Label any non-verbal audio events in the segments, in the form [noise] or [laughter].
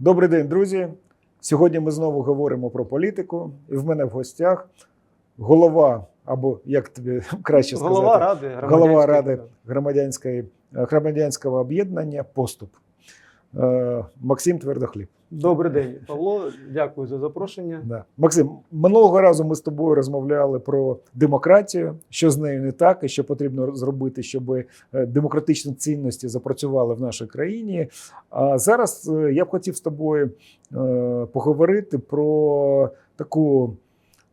Добрий день, друзі. Сьогодні ми знову говоримо про політику. І в мене в гостях голова, або як тобі краще сказати, Голова ради голова громадянської ради ради. громадянської громадянського об'єднання Поступ Максим Твердохліб. Добрий день, Павло. Дякую за запрошення. Да. Максим, минулого разу ми з тобою розмовляли про демократію, що з нею не так, і що потрібно зробити, щоб е, демократичні цінності запрацювали в нашій країні. А зараз е, я б хотів з тобою е, поговорити про таку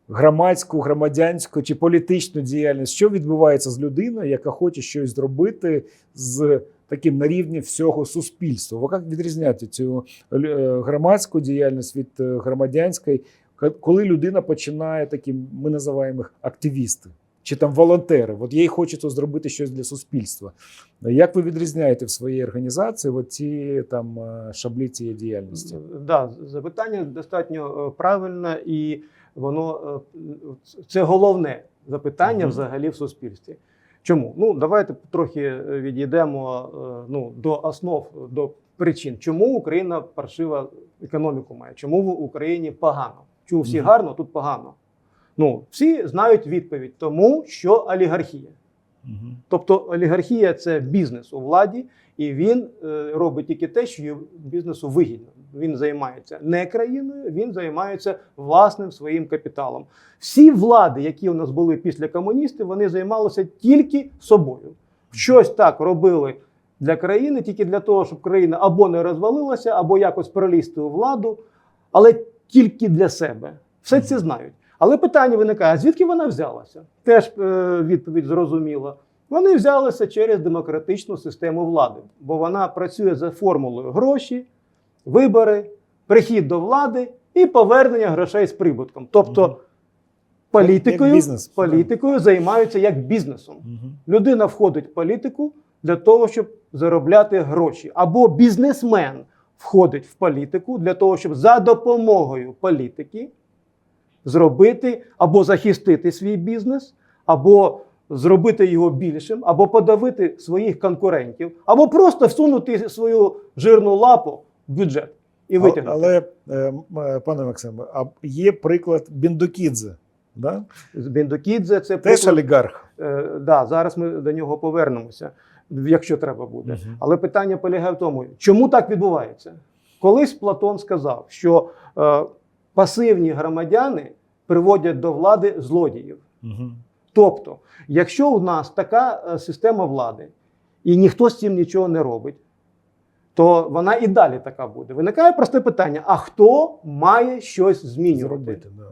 громадську, громадянську чи політичну діяльність, що відбувається з людиною, яка хоче щось зробити з таким на рівні всього суспільства. Ви як відрізняти цю е, громадську діяльність від е, громадянської, коли людина починає таким, ми називаємо їх активісти чи там волонтери, от їй хочеться зробити щось для суспільства. Як ви відрізняєте в своїй організації от ці там е, шаблі цієї діяльності? Да, запитання достатньо правильне, і воно це головне запитання Мгм. взагалі в суспільстві. Чому? Ну, давайте трохи е, відійдемо е, ну, до основ, до причин, чому Україна паршива економіку має, чому в Україні погано. Чому всі гарно, тут погано. Ну, всі знають відповідь, тому що олігархія. Мгм. Тобто олігархія це бізнес у владі, і він е, робить тільки те, що бізнесу вигідно. Він займається не країною, він займається власним своїм капіталом. Всі влади, які у нас були після комуністів, вони займалися тільки собою. Щось так робили для країни, тільки для того, щоб країна або не розвалилася, або якось пролізти у владу, але тільки для себе. Все це знають. Але питання виникає: звідки вона взялася? Теж е, відповідь зрозуміла. Вони взялися через демократичну систему влади, бо вона працює за формулою гроші, вибори, прихід до влади і повернення грошей з прибутком. Тобто Мгм. політикою, Як бізнес. політикою займаються як бізнесом. Мгм. Людина входить в політику для того, щоб заробляти гроші. Або бізнесмен входить в політику для того, щоб за допомогою політики зробити або захистити свій бізнес, або зробити його більшим, або подавити своїх конкурентів, або просто всунути свою жирну лапу бюджет і витягнути. Але, е, е, пане Максиме, а є приклад Біндокідзе, да? Бендокідзе це теж приклад- олігарх. Е, да, зараз ми до нього повернемося, якщо треба буде. Мгм. Але питання полягає в тому, чому так відбувається? Колись Платон сказав, що е, пасивні громадяни приводять до влади злодіїв. Мгм. Тобто, якщо у нас така е, система влади, і ніхто з цим нічого не робить, то вона і далі така буде. Виникає просте питання: а хто має щось змінювати? Зробити, да.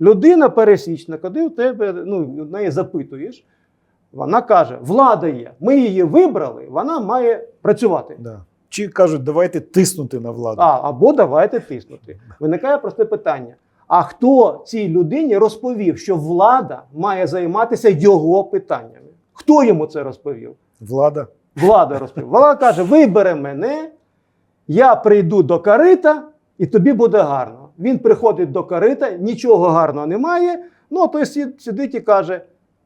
Людина пересічна, коли в тебе ну, неї запитуєш, вона каже: влада є, ми її вибрали, вона має працювати. Да. Чи кажуть, давайте тиснути на владу. А, або давайте тиснути. Виникає просте питання: а хто цій людині розповів, що влада має займатися його питаннями? Хто йому це розповів? Влада. Влада розповів. Влада каже: вибери мене, я прийду до карита, і тобі буде гарно. Він приходить до карита, нічого гарного немає. Ну, той сидить і каже: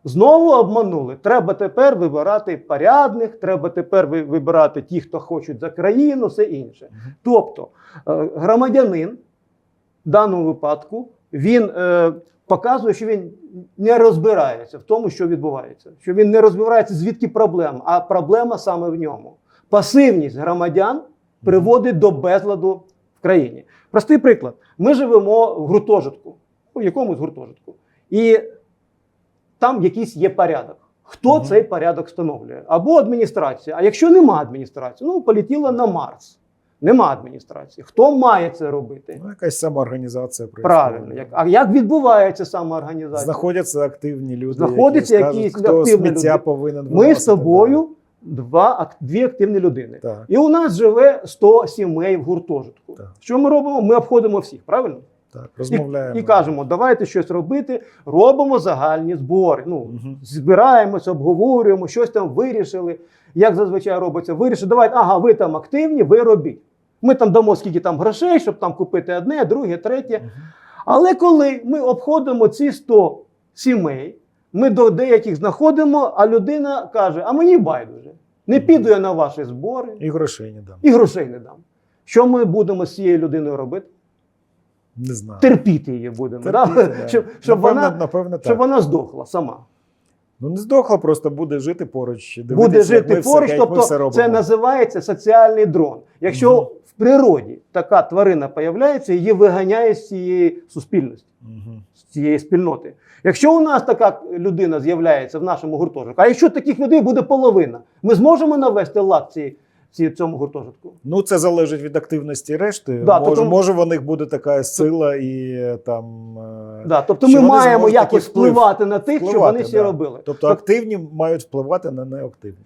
знову обманули. Треба тепер вибирати порядних, треба тепер вибирати ті, хто хочуть за країну, все інше. Тобто, е, громадянин в даному випадку він е, показує, що він не розбирається в тому, що відбувається, що він не розбирається, звідки проблема, а проблема саме в ньому. Пасивність громадян приводить до безладу в країні. Простий приклад: ми живемо в гуртожитку, у якомусь гуртожитку, і там якийсь є порядок. Хто Мгм. цей порядок встановлює? Або адміністрація. А якщо нема адміністрації, ну полетіла на Марс. Нема адміністрації. Хто має це робити? Ну, якась самоорганізація. Правильно. Як, а як відбувається самоорганізація? Знаходяться активні люди. Знаходяться які скажуть, якісь хто активні сміття люди. повинен Ми з тобою два, дві активні людини. Так. І у нас живе 100 сімей в гуртожитку. Так. Що ми робимо? Ми обходимо всіх, правильно? Так, розмовляємо. і кажемо, давайте щось робити, робимо загальні збори. Ну, Мгм. збираємося, обговорюємо, щось там вирішили. Як зазвичай робиться, вирішили, давайте, ага, ви там активні, ви робіть. Ми там дамо скільки там грошей, щоб там купити одне, друге, третє. Але коли ми обходимо ці 100 сімей, ми до деяких знаходимо, а людина каже: а мені байдуже, не піду я на ваші збори І грошей не дам. і грошей не дам. Що ми будемо з цією людиною робити? Не знаю. Терпіти її будемо. Терпіти, да? да. Щоб, щоб, напевно, вона, напевно, так. щоб вона здохла сама. Ну не здохла, просто буде жити поруч. Буде дивитися, як жити ми все- поруч, ми тобто все робимо. це називається соціальний дрон. Якщо угу. в природі така тварина появляється, її виганяє з цієї суспільності. угу. з цієї спільноти. Якщо у нас така людина з'являється в нашому гуртожитку, а якщо таких людей буде половина, ми зможемо навести лад ці, ці, цьому гуртожитку? Ну, це залежить від активності решти. Да, може, тобто- може, в них буде така сила і е, там. е, Да, тобто ми маємо якось впливати на тих, впливати, вони всі да. робили. Тобто активні мають впливати на неактивні.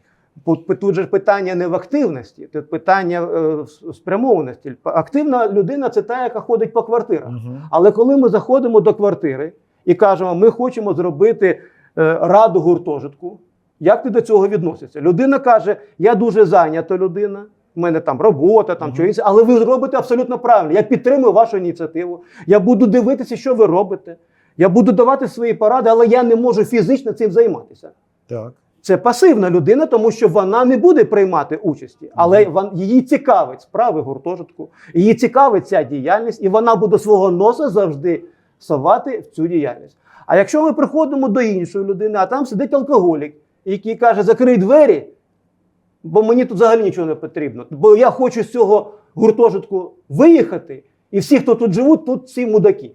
Тут, же питання не в активності, тут питання е, в спрямованості. Активна людина це та, яка ходить по квартирах. Угу. Але коли ми заходимо до квартири і кажемо, ми хочемо зробити раду гуртожитку, як ти до цього відносишся? Людина каже: Я дуже зайнята людина, в мене там робота, там Мгм. що інше, але ви зробите абсолютно правильно. Я підтримую вашу ініціативу. Я буду дивитися, що ви робите. Я буду давати свої поради, але я не можу фізично цим займатися. Так. Це пасивна людина, тому що вона не буде приймати участі, але Мгм. вон- її цікавить справи гуртожитку, її цікавить ця діяльність, і вона буде свого носа завжди совати в цю діяльність. А якщо ми приходимо до іншої людини, а там сидить алкоголік, який каже: закрий двері, бо мені тут взагалі нічого не потрібно, бо я хочу з цього гуртожитку виїхати, і всі, хто тут живуть, тут всі мудаки.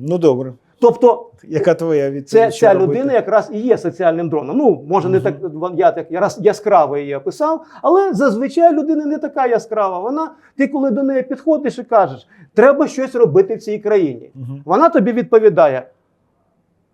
Ну добре. Тобто Яка твоя відповідь? це ця робити? людина якраз і є соціальним дроном. Ну, може, не так я так якраз яскраво її описав, але зазвичай людина не така яскрава. Вона, ти коли до неї підходиш і кажеш, треба щось робити в цій країні. Вона тобі відповідає: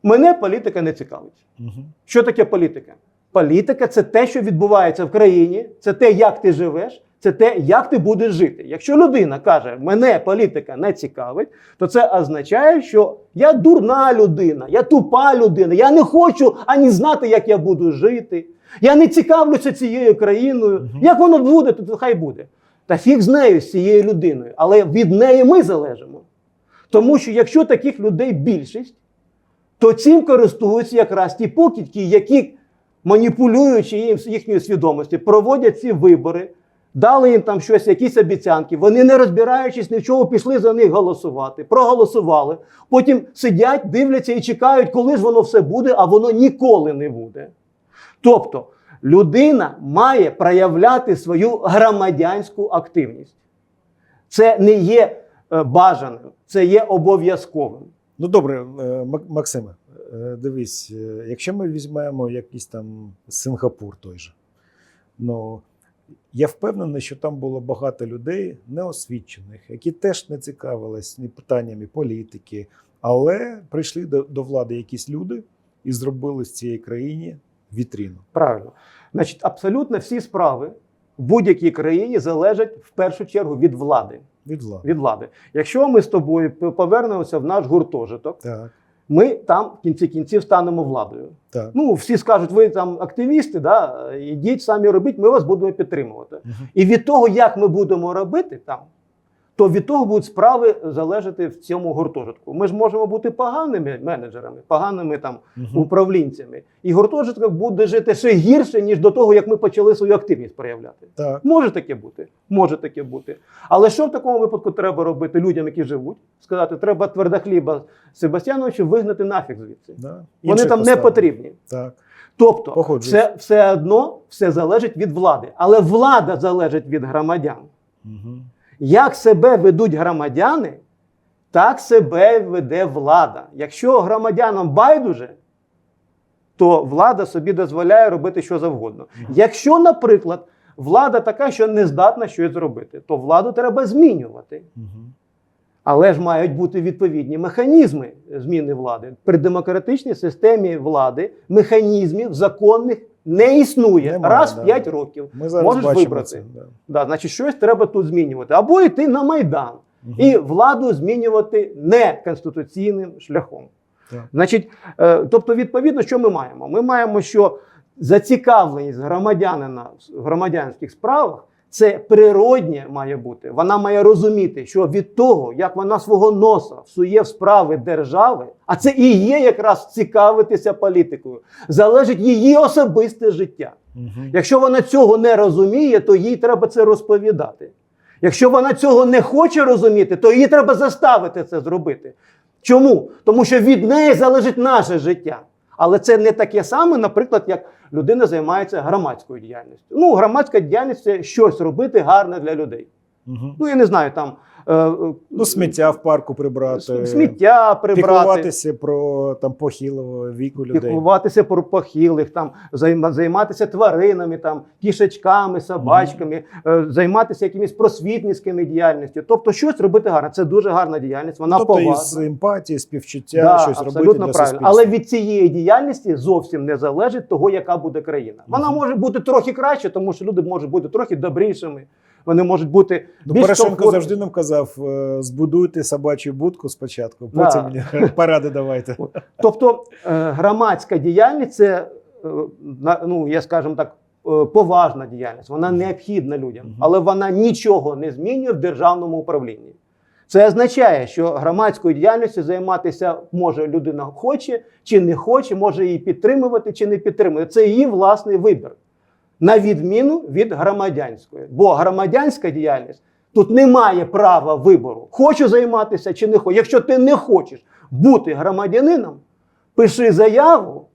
мене політика не цікавить. Мгм. Що таке політика? Політика це те, що відбувається в країні, це те, як ти живеш, це те, як ти будеш жити. Якщо людина каже, мене політика не цікавить, то це означає, що я дурна людина, я тупа людина, я не хочу ані знати, як я буду жити. Я не цікавлюся цією країною. Мгм. Як воно буде, то хай буде. Та фіг з нею, з цією людиною, але від неї ми залежимо. Тому що якщо таких людей більшість, то цим користуються якраз ті покидьки, які, маніпулюючи їм їхньою свідомості, проводять ці вибори, дали їм там щось, якісь обіцянки. Вони, не розбираючись ні в чому, пішли за них голосувати, проголосували. Потім сидять, дивляться і чекають, коли ж воно все буде, а воно ніколи не буде. Тобто людина має проявляти свою громадянську активність. Це не є е, бажаним, це є обов'язковим. Ну добре, е, Мак- Максиме, е, дивись, е, якщо ми візьмемо якийсь там Сингапур той же, ну я впевнений, що там було багато людей неосвічених, які теж не цікавились ні питаннями політики, але прийшли до, до влади якісь люди і зробили з цієї країни вітріну. Правильно. Значить, абсолютно всі справи в будь-якій країні залежать в першу чергу від влади. Від влади. Від влади. Якщо ми з тобою повернемося в наш гуртожиток, Так, ми там в кінці кінців станемо владою. так. Ну, всі скажуть, ви там активісти, да, ідіть самі робіть, ми вас будемо підтримувати. Угу. І від того, як ми будемо робити там, то від того будуть справи залежати в цьому гуртожитку. Ми ж можемо бути поганими менеджерами, поганими там Мгм. управлінцями. І гуртожиток буде жити ще гірше, ніж до того, як ми почали свою активність проявляти. Так. Може таке бути, може таке бути. Але що в такому випадку треба робити людям, які живуть? Сказати, треба твердохліба Себастьяновичу вигнати нафіг звідси. Да. Вони Інших там не потрібні. Так. Тобто, це все одно все залежить від влади. Але влада залежить від громадян. Мгм. Як себе ведуть громадяни, так себе веде влада. Якщо громадянам байдуже, то влада собі дозволяє робити що завгодно. Якщо, наприклад, влада така, що не здатна щось зробити, то владу треба змінювати. Але ж мають бути відповідні механізми зміни влади. При демократичній системі влади механізмів законних не існує Немає, раз в да. 5 років. Ми зараз Можеш бачимо вибрати. це. Да. Да, значить, щось треба тут змінювати. Або йти на Майдан угу. і владу змінювати не конституційним шляхом. Так. Значить, е, тобто, відповідно, що ми маємо? Ми маємо, що зацікавленість громадянина в громадянських справах це природнє має бути. Вона має розуміти, що від того, як вона свого носа всує в справи держави, а це і є якраз цікавитися політикою, залежить її особисте життя. Мгм. Якщо вона цього не розуміє, то їй треба це розповідати. Якщо вона цього не хоче розуміти, то її треба заставити це зробити. Чому? Тому що від неї залежить наше життя. Але це не таке саме, наприклад, як людина займається громадською діяльністю. Ну, громадська діяльність це щось робити гарне для людей. Угу. Ну, я не знаю, там Ну, сміття в парку прибрати, сміття прибрати. піклуватися про там похилого віку людей. піклуватися про похилих, там займа- займатися тваринами, там кішечками, собачками, е, займатися якимись просвітницькими діяльністю. Тобто щось робити гарне. Це дуже гарна діяльність. Вона тобто поважна. із емпатії, співчуття, Да, щось робити для правильно. суспільства. Але від цієї діяльності зовсім не залежить того, яка буде країна. Вона Мгм. може бути трохи краще, тому що люди можуть бути трохи добрішими. Вони можуть бути Ну, більш Порошенко комфортними. завжди нам казав: е, збудуйте собачу будку спочатку, потім мені [laughs] поради давайте. Тобто е, громадська діяльність це, е, ну я скажімо так, поважна діяльність. Вона необхідна людям, але вона нічого не змінює в державному управлінні. Це означає, що громадською діяльністю займатися може людина хоче чи не хоче, може її підтримувати чи не підтримувати. Це її власний вибір, на відміну від громадянської. Бо громадянська діяльність тут немає права вибору. Хочу займатися чи не хочу. Якщо ти не хочеш бути громадянином, пиши заяву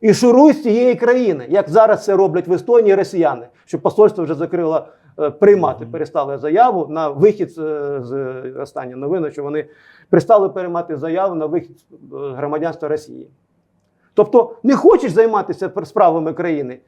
і шуруй з цієї країни, як зараз це роблять в Естонії росіяни, що посольство вже закрило е, приймати, перестали заяву на вихід з, останньої новини, що вони перестали приймати заяву на вихід з е, громадянства Росії. Тобто не хочеш займатися пр- справами країни,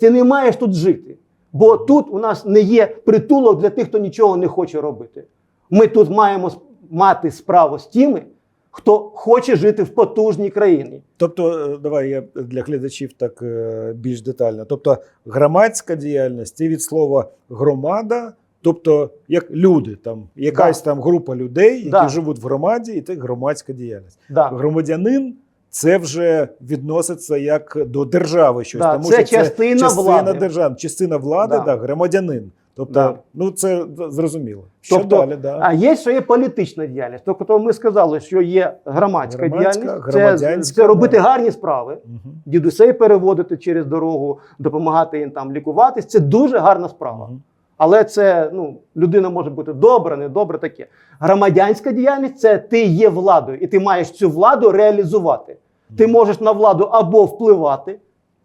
ти не маєш тут жити. Бо тут у нас не є притулок для тих, хто нічого не хоче робити. Ми тут маємо мати справу з тими, хто хоче жити в потужній країні. Тобто, е, давай я для глядачів так е, більш детально. Тобто, громадська діяльність це від слова громада, тобто як люди, там якась там група людей, які Да. живуть в громаді, і це громадська діяльність. Да. Громадянин це вже відноситься як до держави щось, Да, тому це що частина частина влади. держави, частина влади, Да. да. громадянин. Тобто, Да. ну це зрозуміло. Що Тобто, далі? Да. А є ще є політична діяльність. Тобто ми сказали, що є громадська, Громадська, діяльність, це, це робити да. гарні справи, Мгм. дідусей переводити через дорогу, допомагати їм там лікуватись. Це дуже гарна справа. Мгм. Але це ну, людина може бути добра, недобра таке. Громадянська діяльність це ти є владою, і ти маєш цю владу реалізувати. Ти можеш на владу або впливати.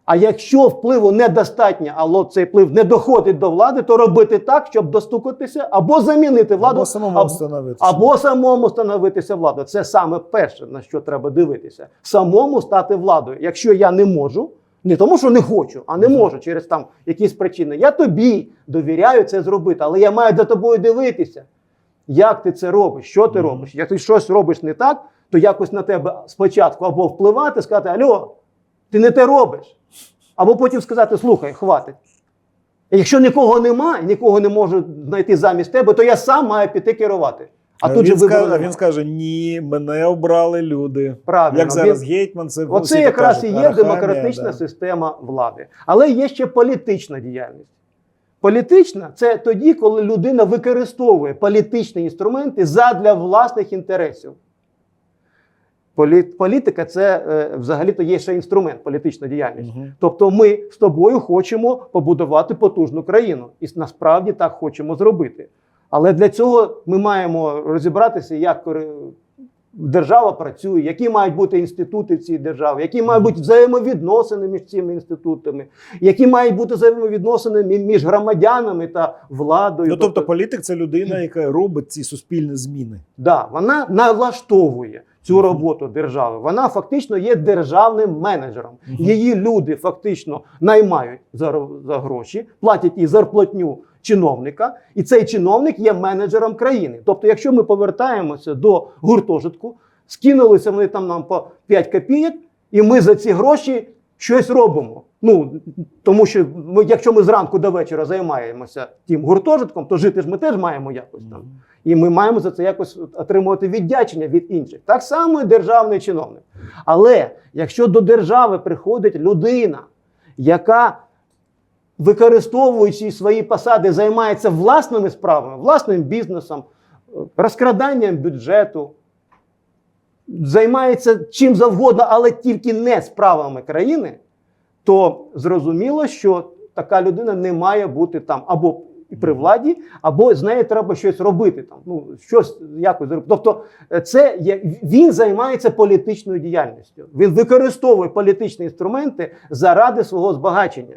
А якщо впливу недостатньо, але цей вплив не доходить до влади, то робити так, щоб достукатися, або замінити владу, Або самому або, встановитися. або самому становитися владою. Це саме перше, на що треба дивитися. Самому стати владою. Якщо я не можу, не тому, що не хочу, а не можу через там якісь причини. Я тобі довіряю це зробити, але я маю за тобою дивитися. Як ти це робиш? Що ти робиш? Як ти щось робиш не так, то якось на тебе спочатку або впливати, сказати: Альо, ти не те робиш. Або потім сказати: слухай, хватить. Якщо нікого нема і нікого не можу знайти замість тебе, то я сам маю піти керувати. А А тут же він, вибору скаже, він скаже: ні, мене обрали люди. Правильно, Як зараз він- це Оце якраз кажуть, і є арахамія, демократична да. система влади. Але є ще політична діяльність. Політична це тоді, коли людина використовує політичні інструменти задля власних інтересів. Полі- Політика це е, взагалі-то є ще інструмент, політична діяльність. Мгм. Тобто ми з тобою хочемо побудувати потужну країну. І насправді так хочемо зробити. Але для цього ми маємо розібратися, як держава працює, які мають бути інститути в цій державі, які мають бути взаємовідносини між цими інститутами, які мають бути взаємовідносини між громадянами та владою. Ну, тобто, політик це людина, [clears throat] яка робить ці суспільні зміни. Да, вона налаштовує цю роботу держави. Вона фактично є державним менеджером. Її люди фактично наймають за, за гроші, платять їй зарплатню чиновника, і цей чиновник є менеджером країни. Тобто, якщо ми повертаємося до гуртожитку, скинулися вони там нам по 5 копійок, і ми за ці гроші щось робимо. Ну тому що ми, якщо ми зранку до вечора займаємося тим гуртожитком, то жити ж ми теж маємо якось там. І ми маємо за це якось отримувати віддячення від інших. Так само і державний чиновник. Але якщо до держави приходить людина, яка, використовуючи свої посади, займається власними справами, власним бізнесом, розкраданням бюджету, займається чим завгодно, але тільки не справами країни, то зрозуміло, що така людина не має бути там або і при владі, або з нею треба щось робити. Там ну щось якось зробити. Тобто, е, це є він займається політичною діяльністю. Він використовує політичні інструменти заради свого збагачення.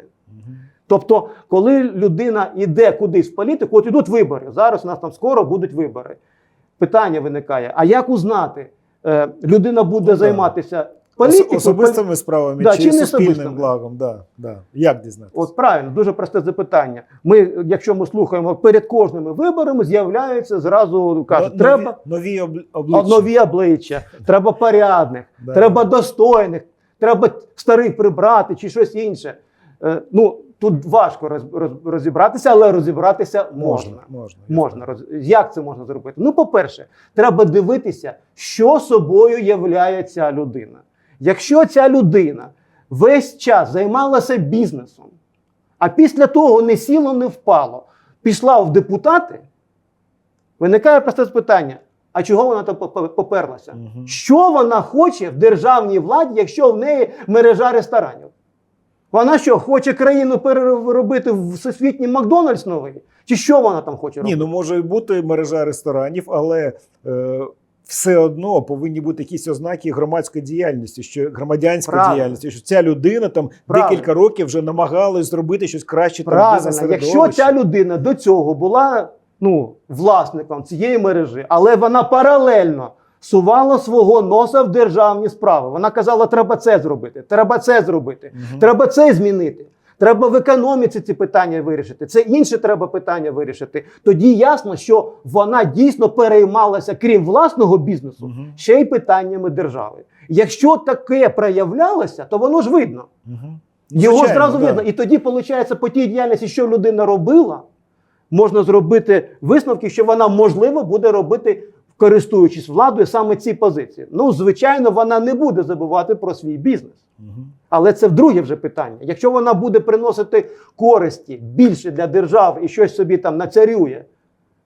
Тобто, коли людина йде кудись в політику, от ідуть вибори. Зараз у нас там скоро будуть вибори. Питання виникає: а як узнати? Е, людина буде Ну, займатися Політикою. особистими справами Да, чи, чи не суспільним благом. Да, да. Як дізнатися? От правильно, дуже просте запитання. Ми, якщо ми слухаємо перед кожними виборами, з'являються зразу кажуть, Но- треба нові, нові обличчя. нові обличчя, треба порядних, Да. треба достойних, треба старих прибрати чи щось інше. Е, ну тут важко роз, роз- розібратися, але розібратися можна. Можна, можна. Можна як це можна зробити? Ну, по-перше, треба дивитися, що собою являє ця людина. Якщо ця людина весь час займалася бізнесом, а після того не сіло, не впало, пішла в депутати, виникає просте питання: а чого вона там поперлася? Мгм. Що вона хоче в державній владі, якщо в неї мережа ресторанів? Вона що, хоче країну переробити в всесвітній Макдональдс новий? Чи що вона там хоче робити? Ні, ну може і бути мережа ресторанів, але е, все одно повинні бути якісь ознаки громадської діяльності, що громадянської Правильно. діяльності, що ця людина там Правильно. декілька років вже намагалась зробити щось краще там Правильно, бізнес-середовище. якщо ця людина до цього була ну, власником цієї мережі, але вона паралельно сувала свого носа в державні справи. Вона казала, треба це зробити, треба це зробити, Мгм. треба це змінити. Треба в економіці ці питання вирішити. Це інше треба питання вирішити. Тоді ясно, що вона дійсно переймалася, крім власного бізнесу, Мгм. ще й питаннями держави. Якщо таке проявлялося, то воно ж видно. Мгм. Його Звичайно, зразу да. видно. І тоді, виходить, по тій діяльності, що людина робила, можна зробити висновки, що вона, можливо, буде робити, користуючись владою, саме ці позиції. Ну, звичайно, вона не буде забувати про свій бізнес. Але це вдруге вже питання. Якщо вона буде приносити користі більше для держави і щось собі там нацарює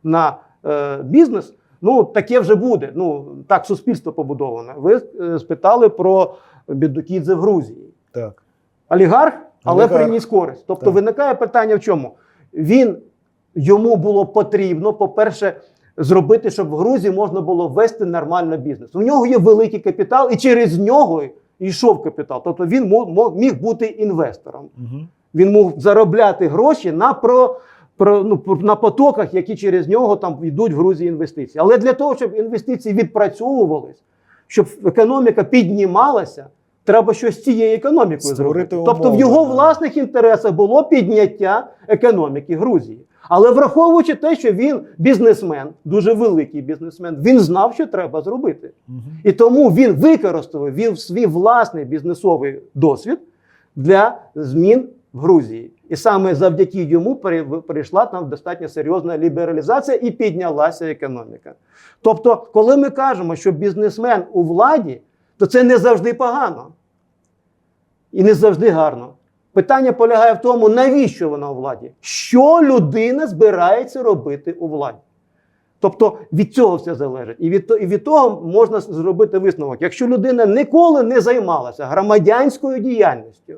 на е, бізнес, ну таке вже буде. Ну так суспільство побудоване. Ви е, спитали про Бідукідзе в Грузії. Так. Олігарх, але Олігарх. приніс користь. Тобто Так. виникає питання в чому? Він йому було потрібно, по-перше, зробити, щоб в Грузії можна було вести нормально бізнес. У нього є великий капітал, і через нього йшов капітал. Тобто він міг бути інвестором. Мгм. Він мог заробляти гроші на про. Про, ну, на потоках, які через нього там йдуть в Грузії інвестиції. Але для того, щоб інвестиції відпрацьовувались, щоб економіка піднімалася, треба щось з цією економікою Створити зробити. Тобто в його да. власних інтересах було підняття економіки Грузії. Але враховуючи те, що він бізнесмен, дуже великий бізнесмен, він знав, що треба зробити. Мгм. І тому він використав він свій власний бізнесовий досвід для змін в Грузії. І саме завдяки йому перейшла там достатньо серйозна лібералізація і піднялася економіка. Тобто, коли ми кажемо, що бізнесмен у владі, то це не завжди погано і не завжди гарно. Питання полягає в тому, навіщо вона у владі? Що людина збирається робити у владі? Тобто від цього все залежить. І від, і від того можна зробити висновок. Якщо людина ніколи не займалася громадянською діяльністю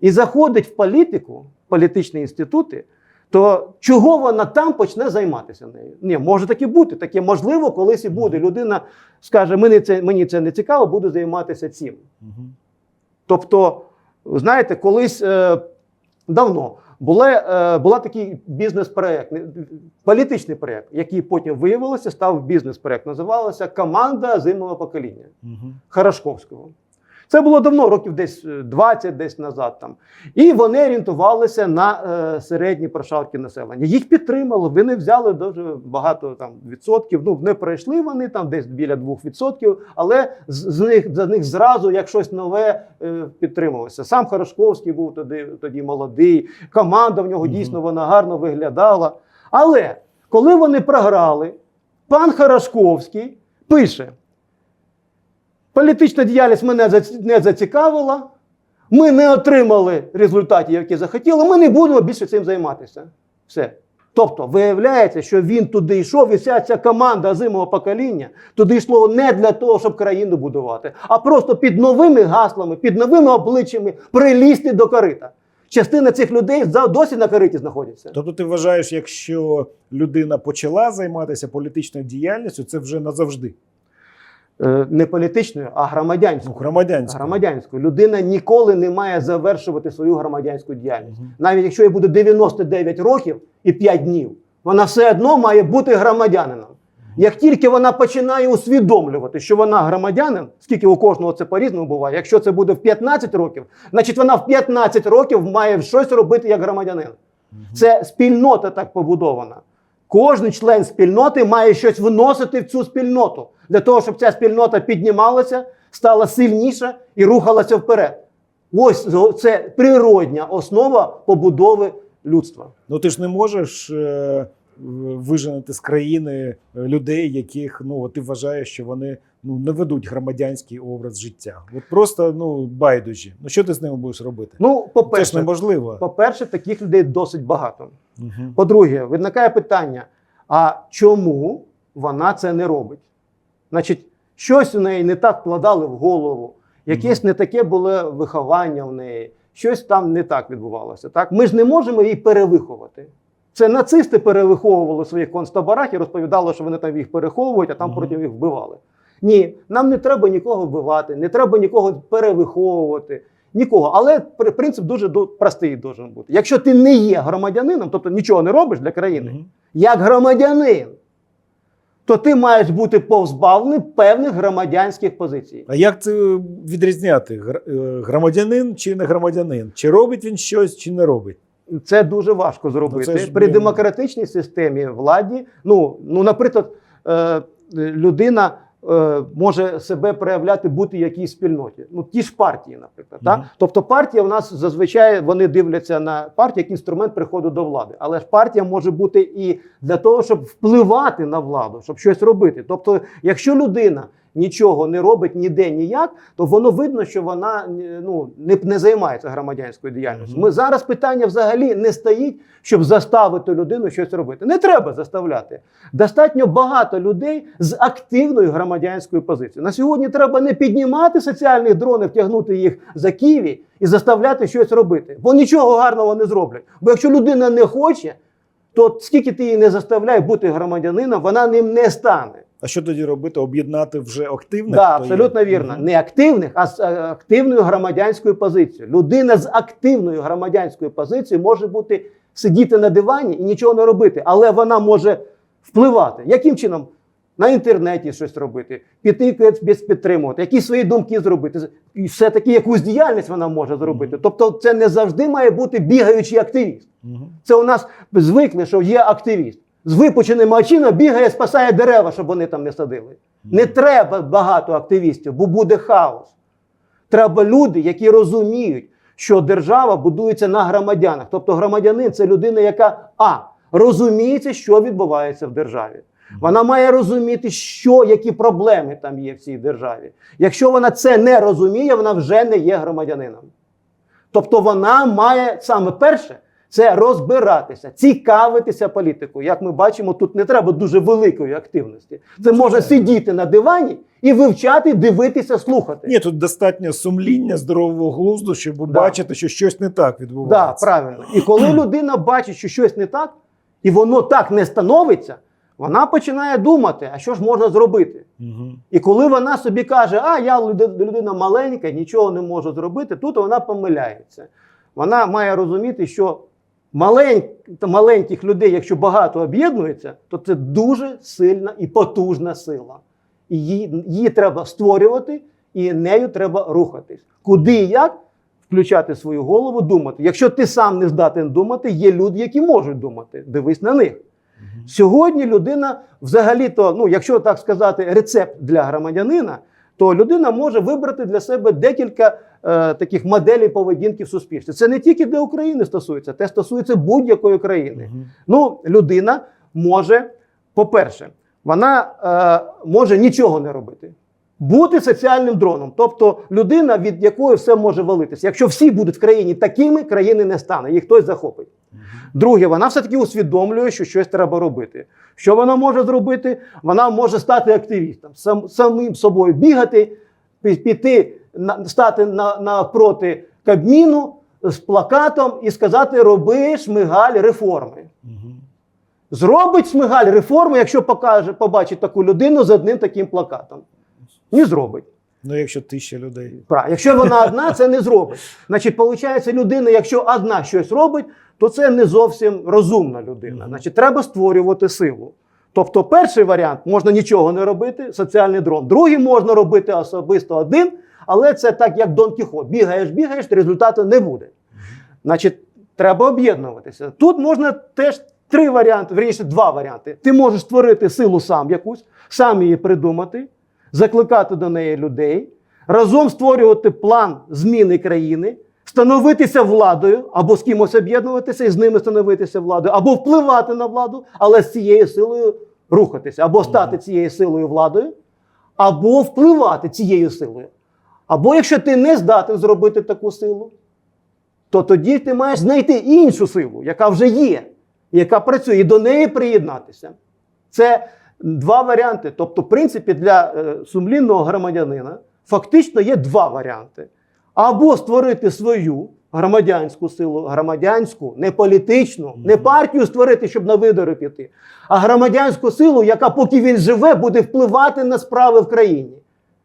і заходить в політику, політичні інститути, то чого вона там почне займатися нею? Ні, може таке бути. Таке можливо, колись і буде. Людина скаже: мені це, мені це не цікаво, буду займатися цим. Мгм. Тобто, знаєте, колись е, давно була, е, була такий бізнес-проект, не- політичний проект, який потім виявилося, став бізнес-проект. Називалася Команда зимового покоління угу. Харашковського. Це було давно, років десь е, 20 десь назад. Там. І вони орієнтувалися на е, середні прошарки населення. Їх підтримали, вони взяли дуже багато там, відсотків. Ну, не пройшли вони там десь біля 2%, але з, з них, за них зразу як щось нове е, підтрималося. Сам Харашковський був тоді, тоді молодий, команда в нього дійсно вона гарно виглядала. Але коли вони програли, пан Харашковський пише. Політична діяльність мене не зацікавила. Ми не отримали результатів, які захотіли. Ми не будемо більше цим займатися. Все. Тобто, виявляється, що він туди йшов, і вся ця команда зимового покоління туди йшло не для того, щоб країну будувати, а просто під новими гаслами, під новими обличчями прилізти до корита. частина цих людей досі на кариті знаходяться. Тобто, ти вважаєш, якщо людина почала займатися політичною діяльністю, це вже назавжди. Е, Не політичною, а Ну, громадянською. громадянською. Громадянською. Людина ніколи не має завершувати свою громадянську діяльність. Мгм. Навіть якщо їй буде 99 років і 5 днів, вона все одно має бути громадянином. Як тільки вона починає усвідомлювати, що вона громадянин, скільки у кожного це по-різному буває, якщо це буде в 15 років, значить вона в 15 років має щось робити як громадянин. Це спільнота так побудована. Кожен член спільноти має щось вносити в цю спільноту для того, щоб ця спільнота піднімалася, стала сильніша і рухалася вперед. Ось це природня основа побудови людства. Ну ти ж не можеш е, виженити з країни е, людей, яких ну ти вважаєш, що вони ну не ведуть громадянський образ життя. От просто ну байдужі. Ну що ти з ними будеш робити? Ну, це ж по-перше, неможливо. по-перше, таких людей досить багато. Мгм. По-друге, виникає питання: а чому вона це не робить? Значить, щось у неї не так вкладали в голову, якесь не таке було виховання в неї, щось там не так відбувалося. Так? Ми ж не можемо її перевиховати. Це нацисти перевиховували своїх концтаборах і розповідали, що вони там їх переховують, а там Мгм. потім їх вбивали. Ні, нам не треба нікого вбивати, не треба нікого перевиховувати. Нікого, але при- принцип дуже ду- простий должен бути. Якщо ти не є громадянином, тобто нічого не робиш для країни, Мгм. як громадянин, то ти маєш бути позбавлений певних громадянських позицій. А як це відрізняти? Е, Громадянин чи не громадянин? Чи робить він щось, чи не робить? Це дуже важко зробити. Ну, ж, При демократичній системі владі, ну, ну наприклад, е, людина е, може себе проявляти бути в якійсь спільноті. Ну, ті ж партії, наприклад. Мгм. Так? Тобто партія у нас зазвичай вони дивляться на партію як інструмент приходу до влади. Але ж партія може бути і для того, щоб впливати на владу, щоб щось робити. Тобто, якщо людина нічого не робить ніде ніяк, то воно видно, що вона е, ну, не, не займається громадянською діяльністю. Ми зараз питання взагалі не стоїть, щоб заставити людину щось робити. Не треба заставляти. Достатньо багато людей з активною громадянською позицією. На сьогодні треба не піднімати соціальних дронів, тягнути їх за Києві і заставляти щось робити. Бо нічого гарного не зроблять. Бо якщо людина не хоче, то скільки ти її не заставляй бути громадянином, вона ним не стане. А що тоді робити? Об'єднати вже активних? Да, хто є? абсолютно вірно. Не активних, а з е, активною громадянською позицією. Людина з активною громадянською позицією може бути сидіти на дивані і нічого не робити, але вона може впливати. Яким чином? На інтернеті щось робити, піти без підтримувати, якісь свої думки зробити. І все-таки якусь діяльність вона може зробити. Тобто, це не завжди має бути бігаючий активіст. Це у нас звикли, що є активіст. З випученими очима бігає, спасає дерева, щоб вони там не садили. Не треба багато активістів, бо буде хаос. Треба люди, які розуміють, що держава будується на громадянах. Тобто громадянин це людина, яка а розуміється, що відбувається в державі. Вона має розуміти, що, які проблеми там є в цій державі. Якщо вона це не розуміє, вона вже не є громадянином. Тобто вона має саме перше це розбиратися, цікавитися політикою. Як ми бачимо, тут не треба дуже великої активності. Це може сидіти на дивані і вивчати, дивитися, слухати. Ні, тут достатньо сумління, здорового глузду, щоб бачити, що щось не так Да, відбувається. правильно. І коли [clears throat] людина бачить, що щось не так, і воно так не становиться, вона починає думати, а що ж можна зробити. Мгм. І коли вона собі каже, а я людина маленька, нічого не можу зробити, тут вона помиляється. Вона має розуміти, що маленьких людей, якщо багато об'єднується, то це дуже сильна і потужна сила. І її, її треба створювати, і нею треба рухатись. Куди і як включати свою голову, думати. Якщо ти сам не здатен думати, є люди, які можуть думати. Дивись на них. Сьогодні людина, взагалі-то, ну, якщо так сказати, рецепт для громадянина, то людина може вибрати для себе декілька таких моделей поведінки в суспільстві. Це не тільки для України стосується, це стосується будь-якої країни. Мгм. Ну, людина може, по-перше, вона е, може нічого не робити. Бути соціальним дроном, тобто людина, від якої все може валитися. Якщо всі будуть в країні такими, країни не стане, їх хтось захопить. Друге, вона все-таки усвідомлює, що щось треба робити. Що вона може зробити? Вона може стати активістом, сам, самим собою бігати, піти, стати на, напроти Кабміну, з плакатом і сказати: роби шмигаль реформи. Зробить шмигаль реформи, якщо покаже, побачить таку людину з одним таким плакатом. Не зробить. Ну, якщо тисяча людей. Правильно. Якщо вона одна, це не зробить. Значить, виходить, людина, якщо одна щось робить, то це не зовсім розумна людина. Значить, треба створювати силу. Тобто, перший варіант можна нічого не робити, соціальний дрон. Другий можна робити особисто один, але це так, як Дон Кіхот. Бігаєш, бігаєш, результату не буде. Значить, треба об'єднуватися. Тут можна теж три варіанти, вірніше, два варіанти. Ти можеш створити силу сам якусь, сам її придумати, закликати до неї людей, разом створювати план зміни країни, становитися владою, або з кимось об'єднуватися і з ними становитися владою, або впливати на владу, але з цією силою рухатися, або стати цією силою владою, або впливати цією силою. Або якщо ти не здатен зробити таку силу, то тоді ти маєш знайти іншу силу, яка вже є, яка працює, і до неї приєднатися. Це два варіанти. Тобто, в принципі, для е, сумлінного громадянина фактично є два варіанти: або створити свою громадянську силу, громадянську, не політичну, не партію створити, щоб на вибори піти, а громадянську силу, яка, поки він живе, буде впливати на справи в країні.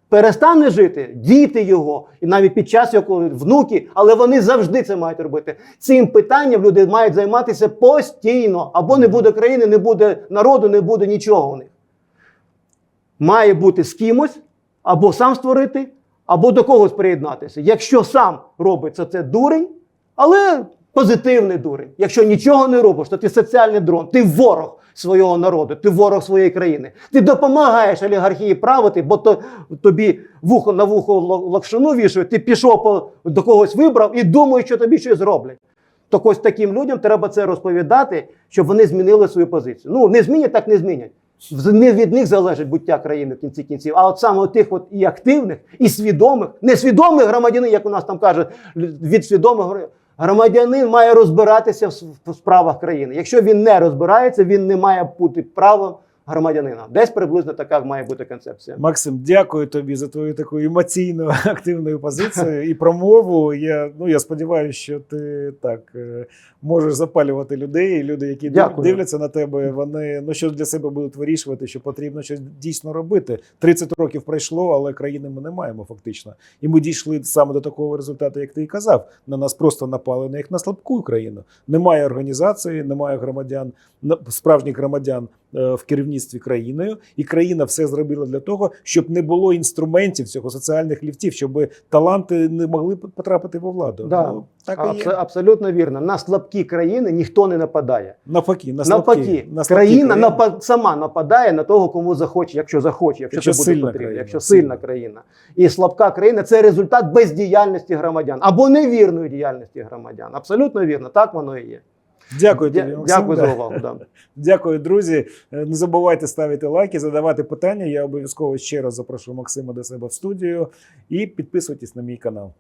Перестане жити діти його, і навіть під час його внуки, але вони завжди це мають робити. Цим питанням люди мають займатися постійно. Або не буде країни, не буде народу, не буде нічого у них. Має бути з кимось, або сам створити, або до когось приєднатися. Якщо сам робиться це дурень, але позитивний дурень. Якщо нічого не робиш, то ти соціальний дрон, ти ворог свого народу, ти ворог своєї країни. Ти допомагаєш олігархії правити, бо то, тобі вухо на вухо локшину вішають, ти пішов по, до когось вибрав і думаєш, що тобі щось зроблять. Так ось таким людям треба це розповідати, щоб вони змінили свою позицію. Ну, не змінять, так не змінять. Не від них залежить буття країни в кінці кінців, а от саме от тих от і активних, і свідомих, несвідомих громадянин, як у нас там кажуть, від свідомих. Громадянин має розбиратися в справах країни. Якщо він не розбирається, він не має бути правом громадянина. Десь приблизно така має бути концепція. Максим, дякую тобі за твою таку емоційну [laughs] активну позицію і промову. Я ну я сподіваюся, що ти так е, можеш запалювати людей. Люди, які Дякую. дивляться на тебе, вони ну що для себе будуть вирішувати, що потрібно щось дійсно робити. 30 років пройшло, але країни ми не маємо фактично. І ми дійшли саме до такого результату, як ти і казав. На нас просто напали на як на слабку країну. Немає організації, немає громадян, справжніх громадян в керівництві країною, і країна все зробила для того, щоб не було інструментів цього соціальних ліфтів, щоб таланти не могли потрапити во владу. Да. Ну, так і Абс- є. абсолютно вірно. На слабкі країни ніхто не нападає. Навпаки, на слабкі, Навпаки, на слабкі країна країни. напа- сама нападає на того, кому захоче, якщо захоче, якщо, Якщо це буде потрібно, країна, якщо сильна. сильна країна. І слабка країна це результат бездіяльності громадян або невірної діяльності громадян. Абсолютно вірно, так воно і є. Дякую тобі, Максим. Дякую за увагу. Да. [laughs] Дякую, друзі. Е, Не забувайте ставити лайки, задавати питання. Я обов'язково ще раз запрошу Максима до себе в студію і підписуйтесь на мій канал.